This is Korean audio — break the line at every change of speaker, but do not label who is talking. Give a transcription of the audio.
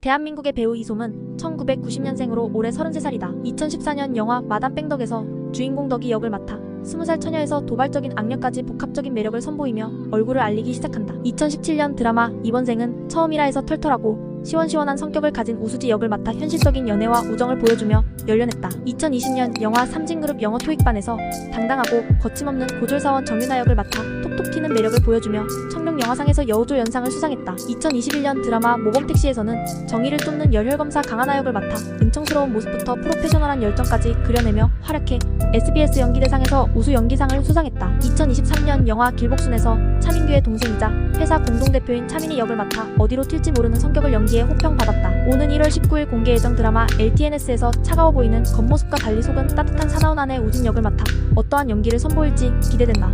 대한민국의 배우 이솜은 1990년생으로 올해 33살이다. 2014년 영화 마담 뺑덕에서 주인공 덕이 역을 맡아 20살 처녀에서 도발적인 악력까지 복합적인 매력을 선보이며 얼굴을 알리기 시작한다. 2017년 드라마 이번 생은 처음이라에서 털털하고 시원시원한 성격을 가진 우수지 역을 맡아 현실적인 연애와 우정을 보여주며 열연했다. 2020년 영화 삼진그룹 영어 토익반에서 당당하고 거침없는 고졸사원 정윤아 역을 맡아 톡톡 튀는 매력을 보여주며 청룡 영화상에서 여우조 연상을 수상했다. 2021년 드라마 모범택시에서는 정의를 쫓는 열혈검사 강하나 역을 맡아 은청스러운 모습부터 프로페셔널한 열정까지 그려내며 활약해 SBS 연기대상에서 우수 연기상을 수상했다. 2023년 영화 길복순에서 차민규의 동생이자 회사 공동대표인 차민희 역을 맡아 어디로 튈지 모르는 성격을 연기해 호평받았다. 오는 1월 19일 공개 예정 드라마 LTNS에서 차가워 보이는 겉모습과 달리 속은 따뜻한 사나운 아내 우진 역을 맡아 어떠한 연기를 선보일지 기대된다.